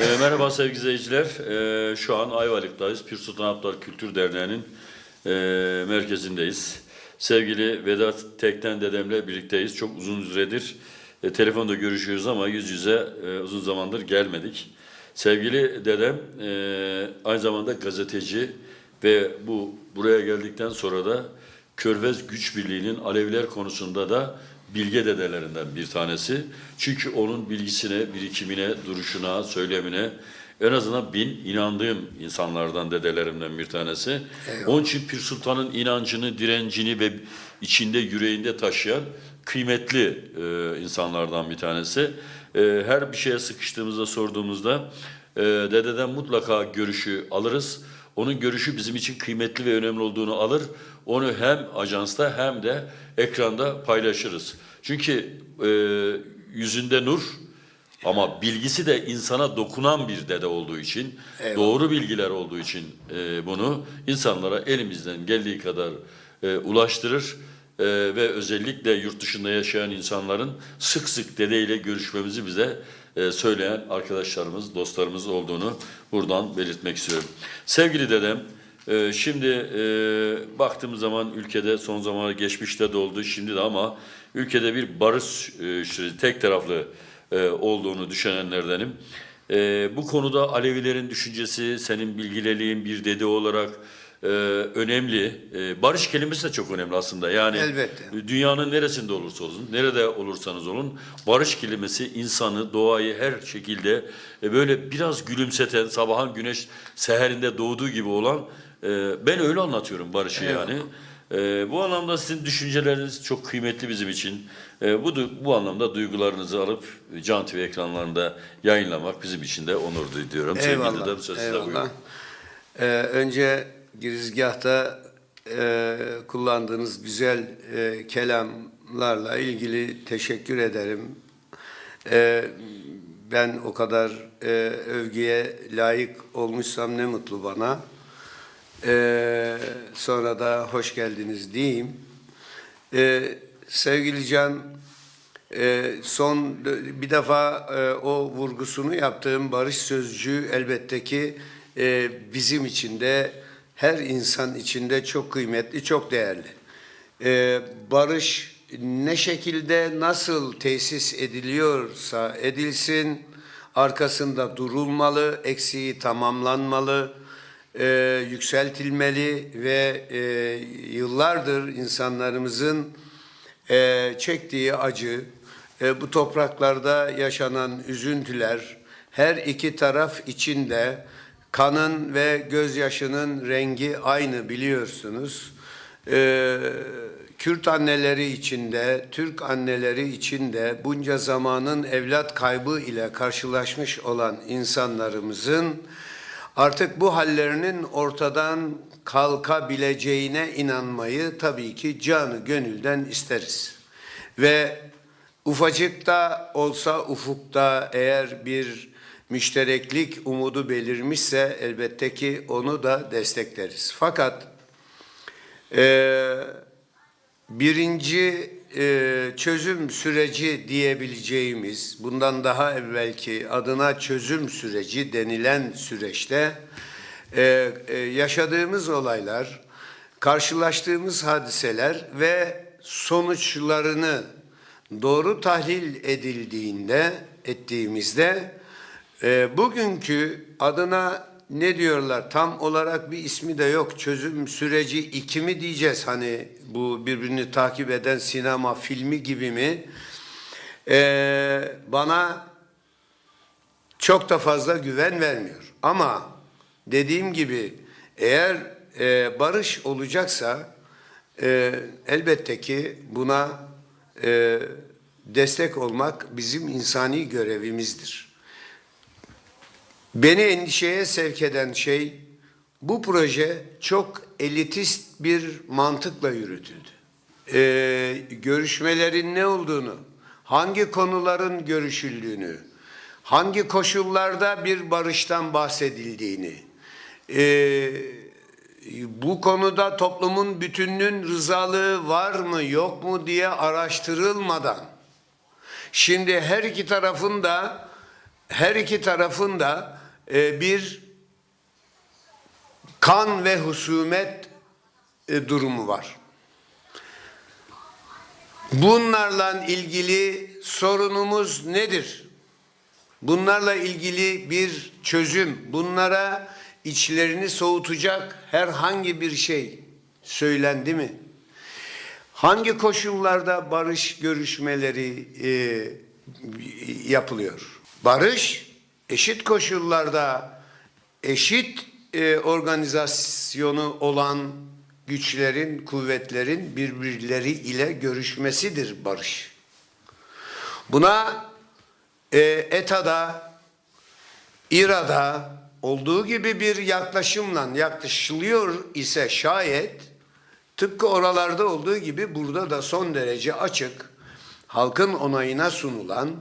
E, merhaba sevgili izleyiciler. E, şu an Ayvalık'tayız. Pir Sultan Abdal Kültür Derneği'nin e, merkezindeyiz. Sevgili Vedat Tekten dedemle birlikteyiz. Çok uzun süredir e, telefonda görüşüyoruz ama yüz yüze e, uzun zamandır gelmedik. Sevgili dedem e, aynı zamanda gazeteci ve bu buraya geldikten sonra da Körfez Güç Birliği'nin Aleviler konusunda da bilge dedelerinden bir tanesi. Çünkü onun bilgisine, birikimine, duruşuna, söylemine en azından bin inandığım insanlardan dedelerimden bir tanesi. Onun için Pir Sultan'ın inancını, direncini ve içinde yüreğinde taşıyan kıymetli e, insanlardan bir tanesi. E, her bir şeye sıkıştığımızda sorduğumuzda e, dededen mutlaka görüşü alırız. Onun görüşü bizim için kıymetli ve önemli olduğunu alır. Onu hem ajansta hem de ekranda paylaşırız. Çünkü e, yüzünde nur ama bilgisi de insana dokunan bir dede olduğu için, doğru bilgiler olduğu için e, bunu insanlara elimizden geldiği kadar e, ulaştırır. E, ve özellikle yurt dışında yaşayan insanların sık sık dedeyle görüşmemizi bize e, söyleyen arkadaşlarımız, dostlarımız olduğunu buradan belirtmek istiyorum. Sevgili dedem, e, şimdi e, baktığımız zaman ülkede son zamanlarda geçmişte de oldu, şimdi de ama ülkede bir barış e, süreci, tek taraflı e, olduğunu düşünenlerdenim. Bu konuda Alevilerin düşüncesi, senin bilgileliğin bir dede olarak e, önemli. E, barış kelimesi de çok önemli aslında. Yani Elbette. dünyanın neresinde olursa olsun, nerede olursanız olun, barış kelimesi insanı, doğayı her şekilde e, böyle biraz gülümseten, sabahın güneş seherinde doğduğu gibi olan, e, ben öyle anlatıyorum barışı Eyvallah. yani. E, bu anlamda sizin düşünceleriniz çok kıymetli bizim için. E, bu bu anlamda duygularınızı alıp Can TV ekranlarında yayınlamak bizim için de onur duyuyorum. Sevgili Eyvallah. size buyurun. eyvallah. Ee, önce girizgahta e, kullandığınız güzel e, kelamlarla ilgili teşekkür ederim. Ee, ben o kadar e, övgüye layık olmuşsam ne mutlu bana. Ee, sonra da hoş geldiniz diyeyim. Ee, sevgili Can, e, son bir defa e, o vurgusunu yaptığım barış sözcüğü elbette ki e, bizim için de her insan için de çok kıymetli, çok değerli. E, barış ne şekilde nasıl tesis ediliyorsa edilsin, arkasında durulmalı, eksiği tamamlanmalı, e, yükseltilmeli ve e, yıllardır insanlarımızın e, çektiği acı, e, bu topraklarda yaşanan üzüntüler, her iki taraf içinde kanın ve gözyaşının rengi aynı biliyorsunuz. E, Kürt anneleri içinde, Türk anneleri içinde bunca zamanın evlat kaybı ile karşılaşmış olan insanlarımızın artık bu hallerinin ortadan kalkabileceğine inanmayı tabii ki canı gönülden isteriz. Ve ufacık da olsa ufukta eğer bir müştereklik umudu belirmişse elbette ki onu da destekleriz. Fakat eee birinci e, çözüm süreci diyebileceğimiz, bundan daha evvelki adına çözüm süreci denilen süreçte e, e, yaşadığımız olaylar, karşılaştığımız hadiseler ve sonuçlarını doğru tahlil edildiğinde, ettiğimizde e, bugünkü adına ne diyorlar? Tam olarak bir ismi de yok. Çözüm süreci iki mi diyeceğiz? Hani bu birbirini takip eden sinema filmi gibi mi? E, bana çok da fazla güven vermiyor. Ama dediğim gibi eğer e, barış olacaksa e, elbette ki buna e, destek olmak bizim insani görevimizdir. Beni endişeye sevk eden şey bu proje çok elitist bir mantıkla yürütüldü. Ee, görüşmelerin ne olduğunu, hangi konuların görüşüldüğünü, hangi koşullarda bir barıştan bahsedildiğini, ee, bu konuda toplumun bütününün rızalığı var mı yok mu diye araştırılmadan, şimdi her iki tarafın da her iki tarafın da e, bir kan ve husumet e, durumu var. Bunlarla ilgili sorunumuz nedir? Bunlarla ilgili bir çözüm, bunlara içlerini soğutacak herhangi bir şey söylendi mi? Hangi koşullarda barış görüşmeleri e, yapılıyor? Barış eşit koşullarda eşit e, organizasyonu olan güçlerin, kuvvetlerin birbirleri ile görüşmesidir barış. Buna e, ETA'da, İRA'da olduğu gibi bir yaklaşımla yaklaşılıyor ise şayet tıpkı oralarda olduğu gibi burada da son derece açık halkın onayına sunulan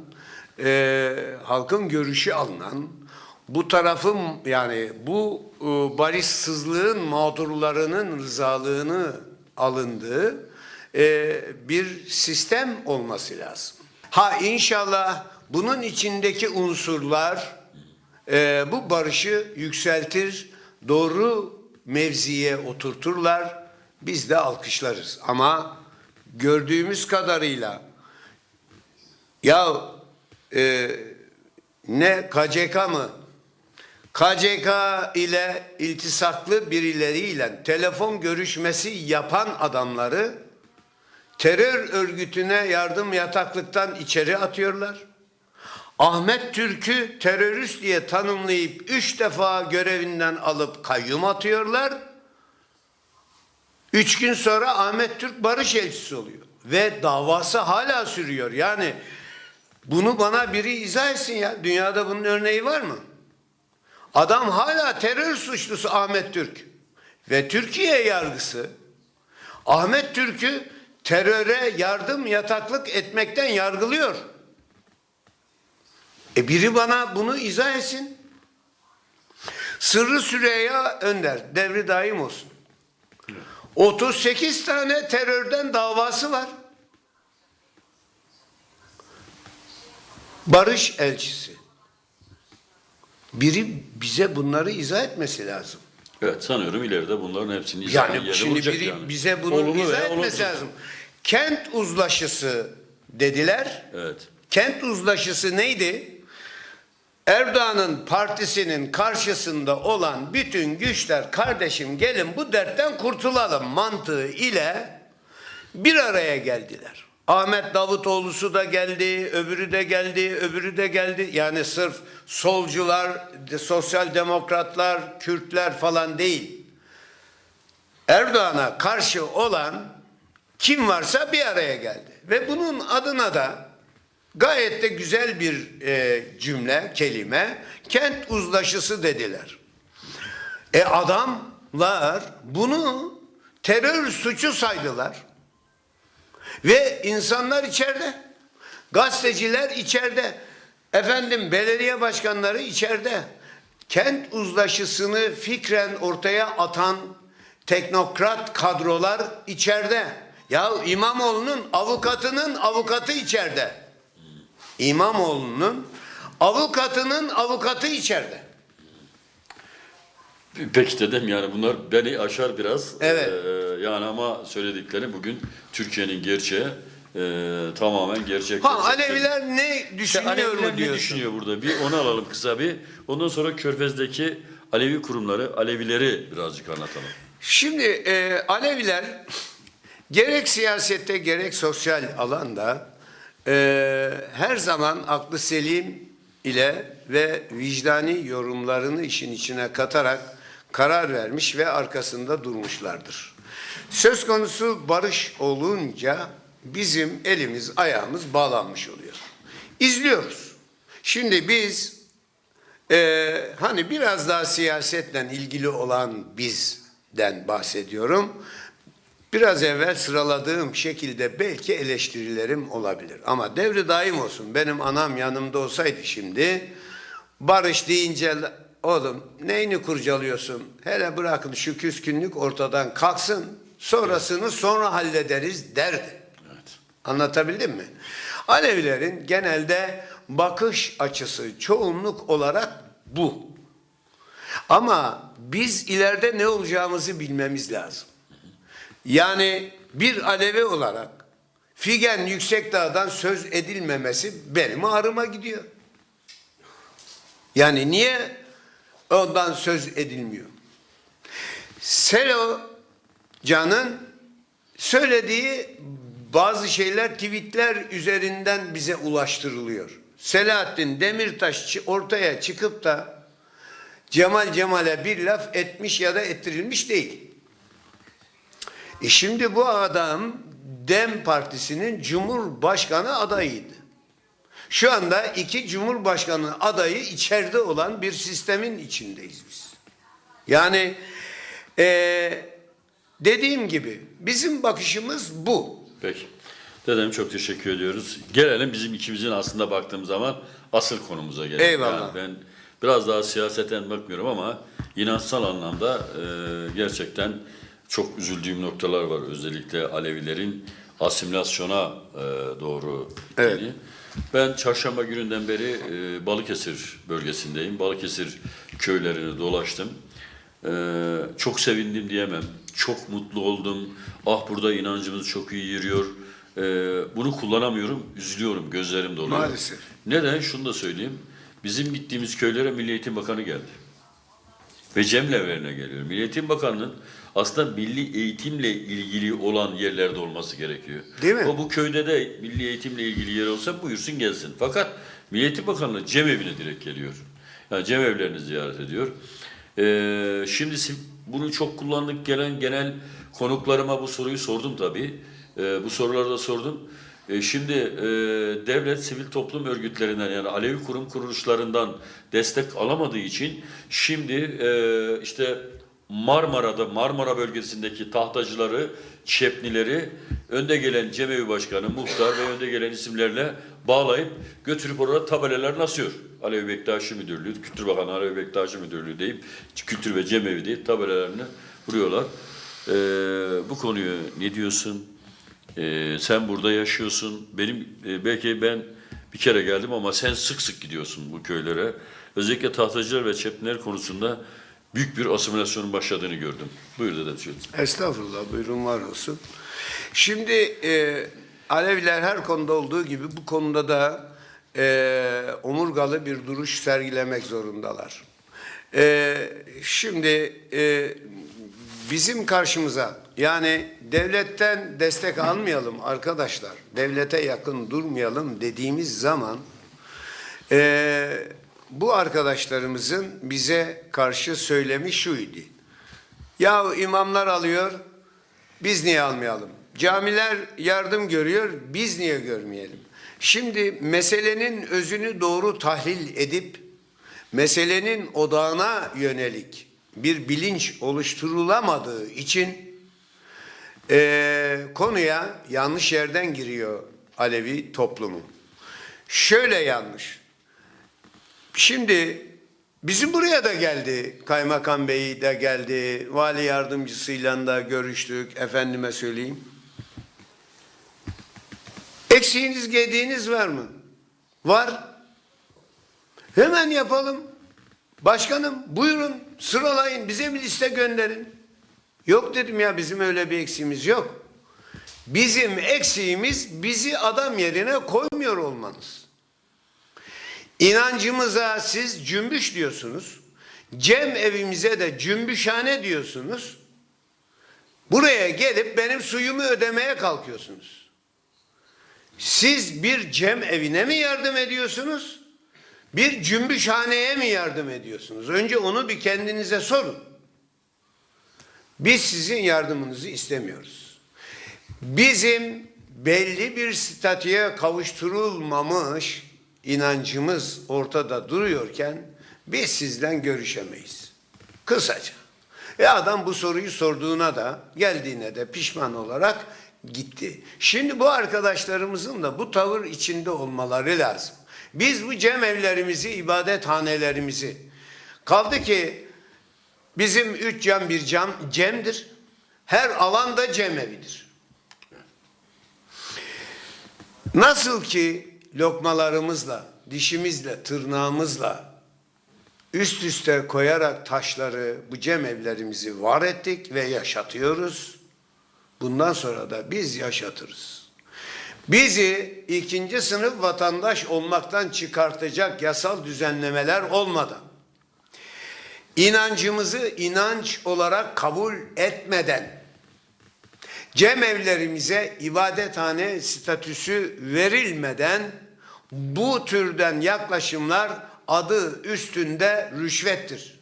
e, halkın görüşü alınan bu tarafın yani bu e, barışsızlığın mağdurlarının rızalığını alındığı e, bir sistem olması lazım. Ha inşallah bunun içindeki unsurlar e, bu barışı yükseltir, doğru mevziye oturturlar. Biz de alkışlarız. Ama gördüğümüz kadarıyla ya e, ne KCK mı? KCK ile iltisaklı birileriyle telefon görüşmesi yapan adamları terör örgütüne yardım yataklıktan içeri atıyorlar. Ahmet Türk'ü terörist diye tanımlayıp üç defa görevinden alıp kayyum atıyorlar. Üç gün sonra Ahmet Türk barış elçisi oluyor. Ve davası hala sürüyor. Yani bunu bana biri izah etsin ya. Dünyada bunun örneği var mı? Adam hala terör suçlusu Ahmet Türk. Ve Türkiye yargısı Ahmet Türk'ü teröre yardım yataklık etmekten yargılıyor. E biri bana bunu izah etsin. Sırrı Süreyya Önder, devri daim olsun. 38 tane terörden davası var. Barış elçisi. Biri bize bunları izah etmesi lazım. Evet sanıyorum ileride bunların hepsini izah Yani yeri şimdi biri yani. bize bunu Olumlu izah etmesi olumsuz. lazım. Kent uzlaşısı dediler. Evet. Kent uzlaşısı neydi? Erdoğan'ın partisinin karşısında olan bütün güçler kardeşim gelin bu dertten kurtulalım mantığı ile bir araya geldiler. Ahmet Davutoğlu'su da geldi, öbürü de geldi, öbürü de geldi. Yani sırf solcular, sosyal demokratlar, Kürtler falan değil. Erdoğan'a karşı olan kim varsa bir araya geldi. Ve bunun adına da gayet de güzel bir e, cümle, kelime, kent uzlaşısı dediler. E adamlar bunu terör suçu saydılar. Ve insanlar içeride. Gazeteciler içeride. Efendim belediye başkanları içeride. Kent uzlaşısını fikren ortaya atan teknokrat kadrolar içeride. Ya İmamoğlu'nun avukatının avukatı içeride. İmamoğlu'nun avukatının avukatı içeride. Peki dedem yani bunlar beni aşar biraz. Evet. Ee, yani ama söyledikleri bugün Türkiye'nin gerçeği e, tamamen gerçek. Ha. Aleviler ne İşte düşünüyor Aleviler mu ne diyorsun? düşünüyor burada? Bir onu alalım kısa bir. Ondan sonra Körfez'deki Alevi kurumları, Alevileri birazcık anlatalım. Şimdi e, Aleviler gerek siyasette gerek sosyal alanda e, her zaman aklı selim ile ve vicdani yorumlarını işin içine katarak karar vermiş ve arkasında durmuşlardır. Söz konusu barış olunca bizim elimiz ayağımız bağlanmış oluyor. İzliyoruz. Şimdi biz ee, hani biraz daha siyasetle ilgili olan bizden bahsediyorum. Biraz evvel sıraladığım şekilde belki eleştirilerim olabilir. Ama devri daim olsun. Benim anam yanımda olsaydı şimdi barış deyince oğlum neyini kurcalıyorsun? Hele bırakın şu küskünlük ortadan kalksın. Sonrasını sonra hallederiz derdi. Evet. Anlatabildim mi? Alevilerin genelde bakış açısı çoğunluk olarak bu. Ama biz ileride ne olacağımızı bilmemiz lazım. Yani bir Alevi olarak Figen Yüksekdağ'dan söz edilmemesi benim ağrıma gidiyor. Yani niye ondan söz edilmiyor? Selo Can'ın söylediği bazı şeyler tweetler üzerinden bize ulaştırılıyor. Selahattin Demirtaş ortaya çıkıp da Cemal Cemal'e bir laf etmiş ya da ettirilmiş değil. E şimdi bu adam Dem Partisi'nin Cumhurbaşkanı adayıydı. Şu anda iki Cumhurbaşkanı adayı içeride olan bir sistemin içindeyiz biz. Yani eee, dediğim gibi bizim bakışımız bu. Peki. Dedem çok teşekkür ediyoruz. Gelelim bizim ikimizin aslında baktığım zaman asıl konumuza gelelim. Eyvallah. Yani ben biraz daha siyaseten bakmıyorum ama inançsal anlamda e, gerçekten çok üzüldüğüm noktalar var. Özellikle Alevilerin asimilasyona e, doğru Evet. gittiğini. Ben çarşamba gününden beri e, Balıkesir bölgesindeyim. Balıkesir köylerini dolaştım. Ee, çok sevindim diyemem. Çok mutlu oldum. Ah burada inancımız çok iyi yürüyor. Ee, bunu kullanamıyorum. Üzülüyorum. Gözlerim doluyor. Maalesef. Neden? Şunu da söyleyeyim. Bizim gittiğimiz köylere Milli Eğitim Bakanı geldi. Ve cemleverine geliyor. Milli Eğitim Bakanı'nın aslında milli eğitimle ilgili olan yerlerde olması gerekiyor. Değil mi? O bu köyde de milli eğitimle ilgili yer olsa buyursun gelsin. Fakat Milli Eğitim Bakanlığı cemevine direkt geliyor. Yani cemevlerini ziyaret ediyor. Ee, şimdi bunu çok kullandık gelen genel konuklarıma bu soruyu sordum tabii. Ee, bu soruları da sordum. Ee, şimdi e, devlet sivil toplum örgütlerinden yani Alevi kurum kuruluşlarından destek alamadığı için şimdi e, işte Marmara'da Marmara bölgesindeki tahtacıları, çepnileri önde gelen cemevi başkanı, muhtar ve önde gelen isimlerle bağlayıp götürüp orada tabelalarını asıyor. Alevi Bektaşi Müdürlüğü, Kültür Bakanı Alevi Bektaşi Müdürlüğü deyip kültür ve cemevi deyip tabelalarını vuruyorlar. Ee, bu konuyu ne diyorsun? Ee, sen burada yaşıyorsun. Benim e, belki ben bir kere geldim ama sen sık sık gidiyorsun bu köylere. Özellikle tahtacılar ve çepniler konusunda büyük bir asimilasyonun başladığını gördüm. Buyur dedem. Estağfurullah buyurun var olsun. Şimdi e, Aleviler her konuda olduğu gibi bu konuda da e, omurgalı bir duruş sergilemek zorundalar. E, şimdi e, bizim karşımıza yani devletten destek almayalım arkadaşlar, devlete yakın durmayalım dediğimiz zaman e, bu arkadaşlarımızın bize karşı söylemi şuydu. Ya imamlar alıyor, biz niye almayalım? Camiler yardım görüyor, biz niye görmeyelim? Şimdi meselenin özünü doğru tahlil edip meselenin odağına yönelik bir bilinç oluşturulamadığı için eee, konuya yanlış yerden giriyor Alevi toplumu. Şöyle yanlış. Şimdi bizim buraya da geldi. Kaymakam Bey de geldi. Vali yardımcısıyla da görüştük. Efendime söyleyeyim. Eksiğiniz gediğiniz var mı? Var. Hemen yapalım. Başkanım buyurun sıralayın bize bir liste gönderin. Yok dedim ya bizim öyle bir eksiğimiz yok. Bizim eksiğimiz bizi adam yerine koymuyor olmanız. İnancımıza siz cümbüş diyorsunuz. Cem evimize de cümbüşhane diyorsunuz. Buraya gelip benim suyumu ödemeye kalkıyorsunuz. Siz bir cem evine mi yardım ediyorsunuz? Bir cümbüşhaneye mi yardım ediyorsunuz? Önce onu bir kendinize sorun. Biz sizin yardımınızı istemiyoruz. Bizim belli bir statüye kavuşturulmamış inancımız ortada duruyorken biz sizden görüşemeyiz. Kısaca. E adam bu soruyu sorduğuna da geldiğine de pişman olarak gitti. Şimdi bu arkadaşlarımızın da bu tavır içinde olmaları lazım. Biz bu cem evlerimizi, ibadethanelerimizi kaldı ki bizim üç cam bir cam cemdir. Her alanda cem evidir. Nasıl ki lokmalarımızla dişimizle, tırnağımızla üst üste koyarak taşları, bu cemevlerimizi var ettik ve yaşatıyoruz. Bundan sonra da biz yaşatırız. Bizi ikinci sınıf vatandaş olmaktan çıkartacak yasal düzenlemeler olmadan, inancımızı inanç olarak kabul etmeden, cemevlerimize ibadethane statüsü verilmeden bu türden yaklaşımlar adı üstünde rüşvettir.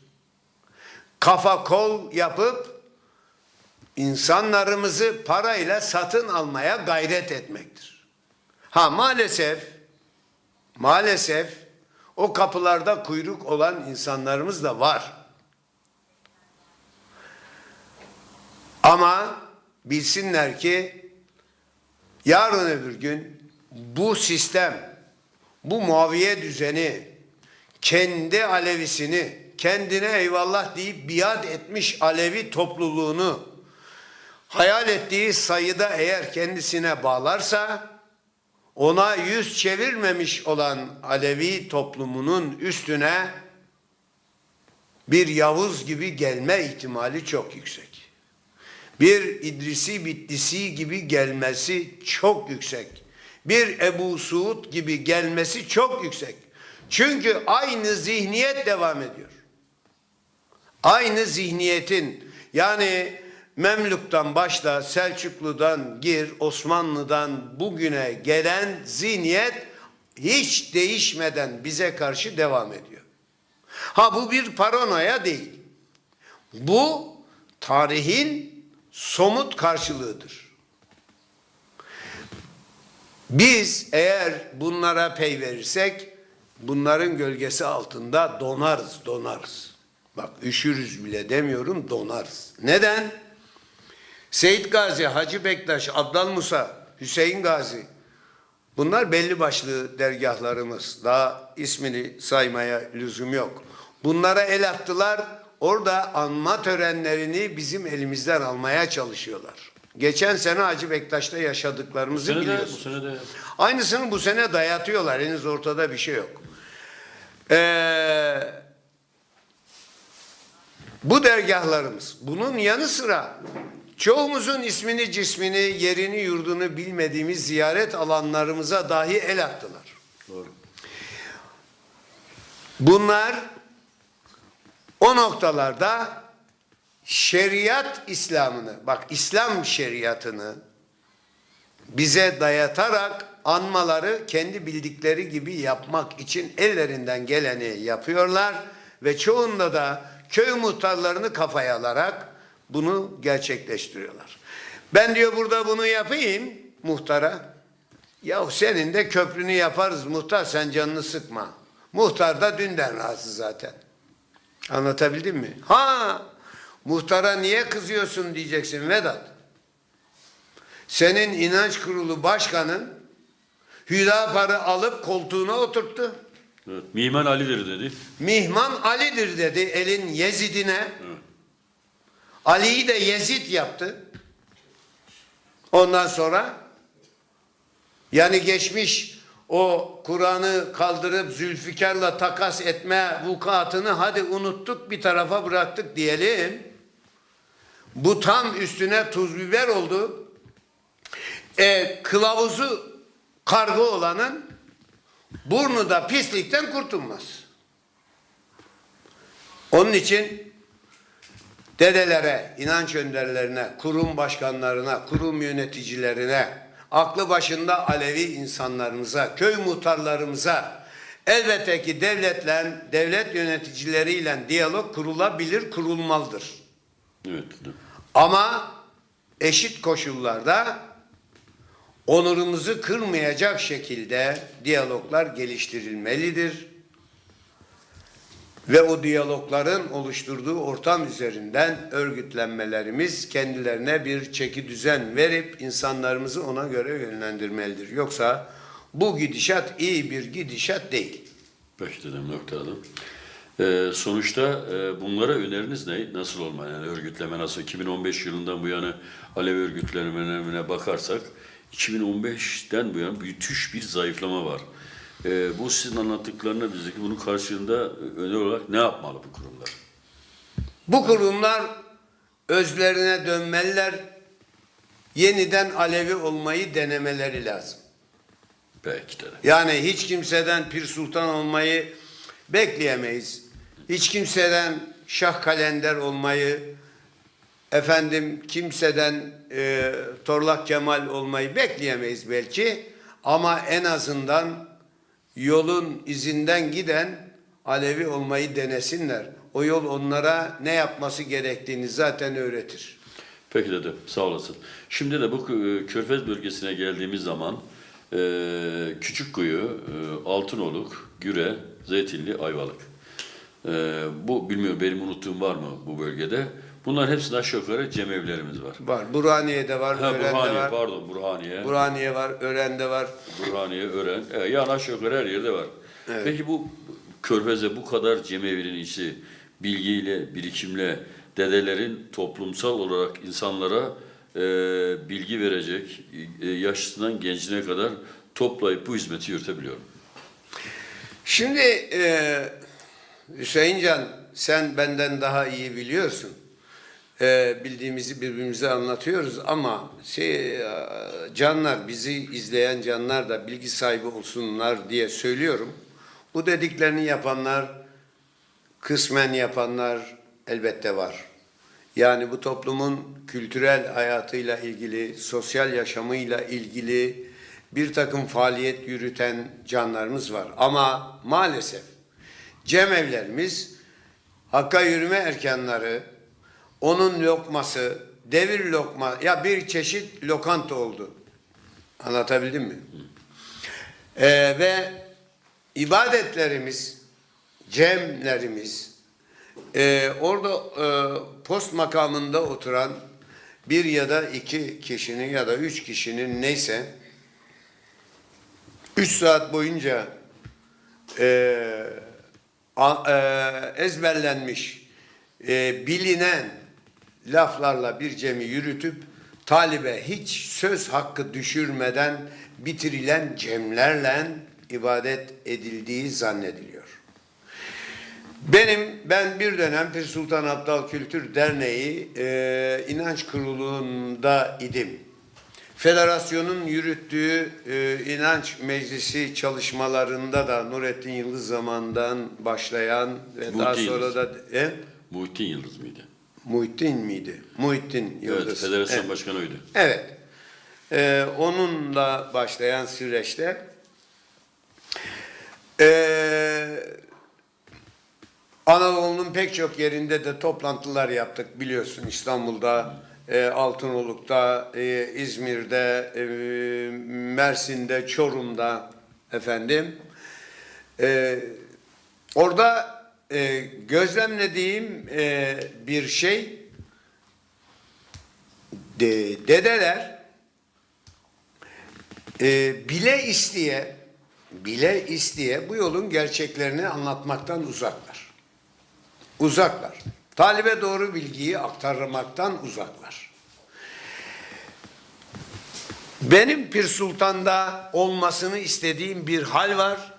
Kafa kol yapıp insanlarımızı parayla satın almaya gayret etmektir. Ha maalesef maalesef o kapılarda kuyruk olan insanlarımız da var. Ama bilsinler ki yarın öbür gün bu sistem, bu muaviye düzeni, kendi Alevisini, kendine eyvallah deyip biat etmiş Alevi topluluğunu hayal ettiği sayıda eğer kendisine bağlarsa ona yüz çevirmemiş olan Alevi toplumunun üstüne bir Yavuz gibi gelme ihtimali çok yüksek. Bir İdrisi Bitlisi gibi gelmesi çok yüksek. Bir Ebu Suud gibi gelmesi çok yüksek. Çünkü aynı zihniyet devam ediyor. Aynı zihniyetin yani Memlük'ten başla Selçuklu'dan gir Osmanlı'dan bugüne gelen zihniyet hiç değişmeden bize karşı devam ediyor. Ha bu bir paranoya değil. Bu tarihin somut karşılığıdır. Biz eğer bunlara pey verirsek bunların gölgesi altında donarız, donarız. Bak üşürüz bile demiyorum, donarız. Neden? Seyit Gazi, Hacı Bektaş, Abdal Musa, Hüseyin Gazi bunlar belli başlı dergahlarımız. Daha ismini saymaya lüzum yok. Bunlara el attılar. Orada anma törenlerini bizim elimizden almaya çalışıyorlar. Geçen sene Hacı Bektaş'ta yaşadıklarımızı Bu sene de, bu biliyorsunuz. sene de Aynısını bu sene dayatıyorlar. Henüz ortada bir şey yok. Ee, bu dergahlarımız. Bunun yanı sıra çoğumuzun ismini, cismini, yerini, yurdunu bilmediğimiz ziyaret alanlarımıza dahi el attılar. doğru. Bunlar o noktalarda şeriat İslam'ını, bak İslam şeriatını bize dayatarak anmaları kendi bildikleri gibi yapmak için ellerinden geleni yapıyorlar ve çoğunda da köy muhtarlarını kafaya alarak bunu gerçekleştiriyorlar. Ben diyor burada bunu yapayım muhtara. Ya senin de köprünü yaparız muhtar sen canını sıkma. Muhtar da dünden razı zaten. Anlatabildim mi? Ha muhtara niye kızıyorsun diyeceksin Vedat. Senin inanç kurulu başkanın Hüdapar'ı alıp koltuğuna oturttu. Evet. Mihman Ali'dir dedi. Mihman Ali'dir dedi elin Yezidine. Ali'yi de Yezid yaptı. Ondan sonra yani geçmiş o Kur'an'ı kaldırıp Zülfikar'la takas etme vukuatını hadi unuttuk bir tarafa bıraktık diyelim. Bu tam üstüne tuz biber oldu. E, kılavuzu kargı olanın burnu da pislikten kurtulmaz. Onun için dedelere, inanç önderlerine, kurum başkanlarına, kurum yöneticilerine, aklı başında Alevi insanlarımıza, köy muhtarlarımıza elbette ki devletle, devlet yöneticileriyle diyalog kurulabilir, kurulmalıdır. Evet. Ama eşit koşullarda onurumuzu kırmayacak şekilde diyaloglar geliştirilmelidir. Ve o diyalogların oluşturduğu ortam üzerinden örgütlenmelerimiz kendilerine bir çeki düzen verip insanlarımızı ona göre yönlendirmelidir. Yoksa bu gidişat iyi bir gidişat değil. Peki dedim noktaladım. Ee, sonuçta e, bunlara öneriniz ne? Nasıl olmalı? Yani örgütleme nasıl? 2015 yılından bu yana Alevi örgütlenmelerine bakarsak 2015'ten bu yana müthiş bir zayıflama var. E, bu sizin anlattıklarına bizdeki bunun karşılığında e, öner olarak ne yapmalı bu kurumlar? Bu kurumlar özlerine dönmeliler. Yeniden Alevi olmayı denemeleri lazım. Belki de. Yani hiç kimseden pir sultan olmayı bekleyemeyiz. Hiç kimseden şah kalender olmayı, efendim kimseden e, Torlak Kemal olmayı bekleyemeyiz belki. Ama en azından yolun izinden giden Alevi olmayı denesinler. O yol onlara ne yapması gerektiğini zaten öğretir. Peki dede sağ olasın. Şimdi de bu e, Körfez bölgesine geldiğimiz zaman e, Küçükkuyu, e, Altınoluk, Güre, Zeytinli, Ayvalık. E, bu bilmiyorum benim unuttuğum var mı bu bölgede? Bunların hepsinde aşağı yukarı cemevlerimiz var. Var. Burhaniye'de var, Ha, Ören'de Burhaniye, var. pardon Burhaniye. Burhaniye var, Ören'de var. Burhaniye, Ören. E, yani aşağı yukarı her yerde var. Evet. Peki bu Körfez'e bu kadar cemevinin içi bilgiyle, birikimle dedelerin toplumsal olarak insanlara e, bilgi verecek, e, yaşlısından gencine kadar toplayıp bu hizmeti yürütebiliyorum. Şimdi e, Hüseyin Can sen benden daha iyi biliyorsun. E, bildiğimizi birbirimize anlatıyoruz ama şey e, canlar bizi izleyen canlar da bilgi sahibi olsunlar diye söylüyorum. Bu dediklerini yapanlar kısmen yapanlar elbette var. Yani bu toplumun kültürel hayatıyla ilgili, sosyal yaşamıyla ilgili bir takım faaliyet yürüten canlarımız var. Ama maalesef cemevlerimiz Hakka yürüme erkanları, onun lokması, devir lokma, ya bir çeşit lokanta oldu. Anlatabildim mi? Ee, ve ibadetlerimiz, cemlerimiz, e, orada e, post makamında oturan bir ya da iki kişinin ya da üç kişinin neyse üç saat boyunca e, a- e, ezberlenmiş e, bilinen laflarla bir cemi yürütüp talibe hiç söz hakkı düşürmeden bitirilen cemlerle ibadet edildiği zannediliyor. Benim ben bir dönem Pir Sultan Abdal Kültür Derneği e, inanç kurulunda idim. Federasyonun yürüttüğü e, inanç meclisi çalışmalarında da Nurettin Yıldız zamandan başlayan ve daha Muhittin sonra Yıldız. da e, Muhittin Yıldız mıydı? Muhittin miydi? Muhittin Yıldız. Evet, federasyon Evet. başkanı oydu. Evet. Ee, onunla başlayan süreçte ee, Anadolu'nun pek çok yerinde de toplantılar yaptık biliyorsun İstanbul'da, e, Altınoluk'ta, e, İzmir'de, e, Mersin'de, Çorum'da efendim. E, orada e, gözlemlediğim e, bir şey de, dedeler e, bile isteye bile isteye bu yolun gerçeklerini anlatmaktan uzaklar. Uzaklar. Talibe doğru bilgiyi aktarmaktan uzaklar. Benim Pir Sultan'da olmasını istediğim bir hal var.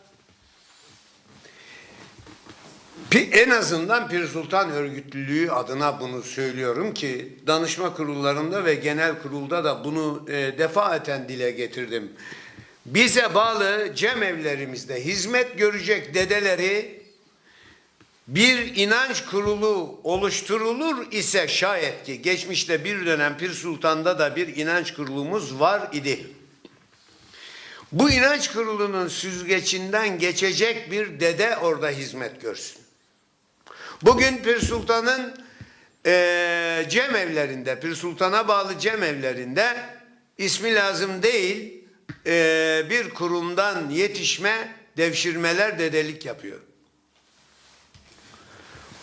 En azından Pir Sultan örgütlülüğü adına bunu söylüyorum ki danışma kurullarında ve genel kurulda da bunu e, defaten dile getirdim. Bize bağlı cemevlerimizde hizmet görecek dedeleri bir inanç kurulu oluşturulur ise şayet ki geçmişte bir dönem Pir Sultan'da da bir inanç kurulumuz var idi. Bu inanç kurulunun süzgecinden geçecek bir dede orada hizmet görsün. Bugün Pir Sultan'ın eee cem evlerinde, Pir Sultan'a bağlı cem evlerinde ismi lazım değil eee, bir kurumdan yetişme devşirmeler dedelik yapıyor.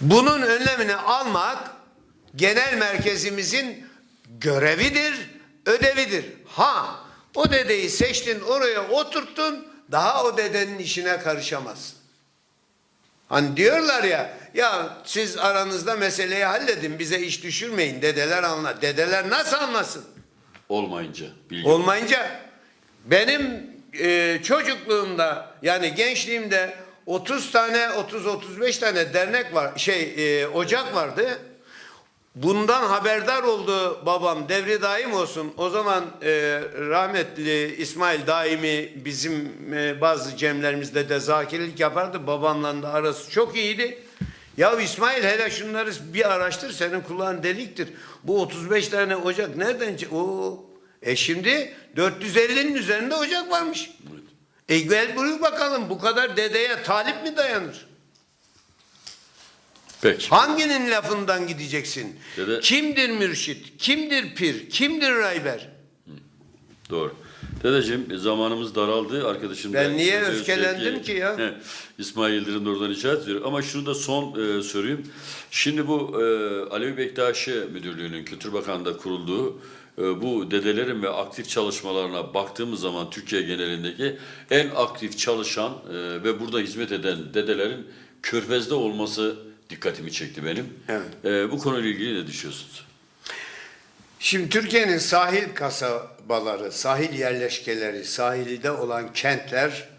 Bunun önlemini almak genel merkezimizin görevidir, ödevidir. Ha, o dedeyi seçtin, oraya oturttun, daha o dedenin işine karışamazsın. Hani diyorlar ya, ya siz aranızda meseleyi halledin, bize iş düşürmeyin, dedeler anlar. Dedeler nasıl anlasın? Olmayınca bilgi. Olmayınca benim e, çocukluğumda yani gençliğimde 30 tane 30-35 tane dernek var şey e, ocak vardı. Bundan haberdar oldu babam devri daim olsun. O zaman e, rahmetli İsmail daimi bizim e, bazı cemlerimizde de zakirlik yapardı. Babamla da arası çok iyiydi. Ya İsmail hele şunları bir araştır senin kulağın deliktir. Bu 35 tane ocak nereden o E şimdi 450'nin üzerinde ocak varmış. E gel buyur bakalım bu kadar dedeye talip mi dayanır? Peki. Hanginin lafından gideceksin? Dede- Kimdir mürşit? Kimdir pir? Kimdir rayber? Doğru. Dedeciğim zamanımız daraldı. Arkadaşım Ben da niye sözü öfkelendim ki ya? He, İsmail Yıldırım da oradan işaret ediyor. Ama şunu da son e, söyleyeyim. Şimdi bu e, Alevi Bektaşi Müdürlüğü'nün Kültür Bakanlığı'nda kurulduğu e, bu dedelerin ve aktif çalışmalarına baktığımız zaman Türkiye genelindeki en aktif çalışan e, ve burada hizmet eden dedelerin Körfez'de olması dikkatimi çekti benim. Evet. E, bu konuyla ilgili ne düşünüyorsunuz? Şimdi Türkiye'nin sahil kasabaları, sahil yerleşkeleri, sahilde olan kentler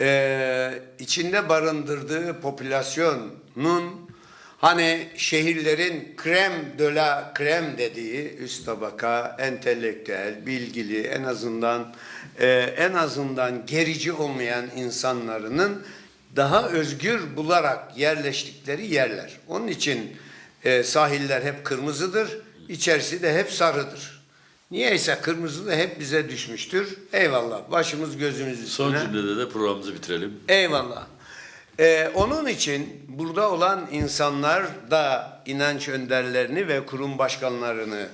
eee, içinde barındırdığı popülasyonun hani şehirlerin krem de la krem dediği üst tabaka, entelektüel, bilgili, en azından eee, en azından gerici olmayan insanların daha özgür bularak yerleştikleri yerler. Onun için e, sahiller hep kırmızıdır, içerisi de hep sarıdır. Niyeyse kırmızı da hep bize düşmüştür. Eyvallah. Başımız gözümüz Son üstüne. cümlede de programımızı bitirelim. Eyvallah. Ee, onun için burada olan insanlar da inanç önderlerini ve kurum başkanlarını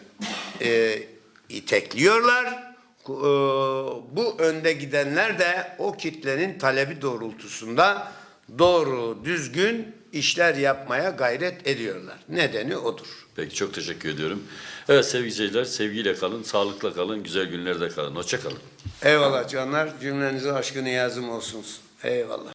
e, itekliyorlar. Ku- e, bu önde gidenler de o kitlenin talebi doğrultusunda doğru, düzgün işler yapmaya gayret ediyorlar. Nedeni odur. Peki çok teşekkür ediyorum. Evet sevgili seyirciler sevgiyle kalın, sağlıkla kalın, güzel günlerde kalın. Hoşça kalın. Eyvallah canlar. Cümlenize aşkı niyazım olsun. Eyvallah.